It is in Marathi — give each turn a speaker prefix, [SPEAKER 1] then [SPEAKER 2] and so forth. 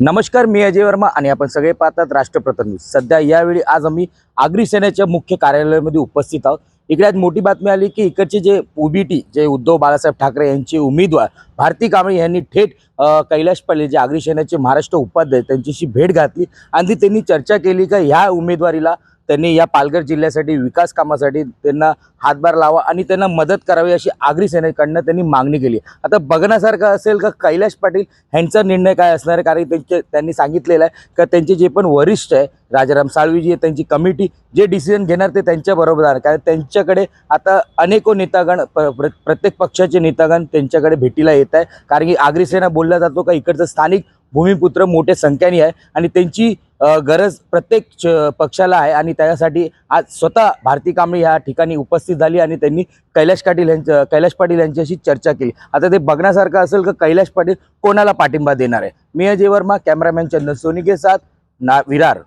[SPEAKER 1] नमस्कार मी अजय वर्मा आणि आपण सगळे पाहतात राष्ट्रप्रथम न्यूज. सध्या यावेळी आज आम्ही आगरी सेनेच्या मुख्य कार्यालयामध्ये उपस्थित आहोत. इकडे आज मोठी बातमी आली की इकडचे जे ओबीटी जे उद्धव बाळासाहेब ठाकरे यांचे उमेदवार भारती कांबळे यांनी थेट कैलाश पाटील जे आगरी सेनेचे महाराष्ट्र उपाध्याय त्यांच्याशी भेट घातली. आणि त्यांनी चर्चा केली का ह्या उमेदवारीला त्यांनी या पालघर जिल्ह्यासाठी विकास कामासाठी त्यांना हातभार लावा आणि त्यांना मदत करावी अशी आगरी सेनेकडनं त्यांनी मागणी केली. आता बघण्यासारखं असेल का कैलाश पाटील ह्यांचा निर्णय काय असणार आहे? कारण त्यांचे त्यांनी सांगितलेलं आहे का त्यांचे जे पण वरिष्ठ आहे राजाराम साळवीजी आहे त्यांची कमिटी जे डिसिजन घेणार ते त्यांच्याबरोबर आहे. कारण त्यांच्याकडे आता अनेको नेतागण प्र प्र- प्रत्येक पक्षाचे नेतागण त्यांच्याकडे भेटीला येत आहे. कारण की आगरी सेना बोलला जातो का इकडचं स्थानिक भूमिपुत्र मोठ्या संख्येने आहे आणि त्यांची गरज प्रत्येक च- पक्षाला आहे आणि त्यासाठी आज स्वतः भारती कांबळे ह्या ठिकाणी उपस्थित झाली आणि त्यांनी कैलाश पाटील यांच्या कैलाश पाटील यांच्याशी चर्चा केली. आता ते बघण्यासारखं असेल का कैलाश पाटील कोणाला पाठिंबा देणार आहे? मी अजय वर्मा कॅमेरामॅन चंदन सोनिके साथ ना विरार.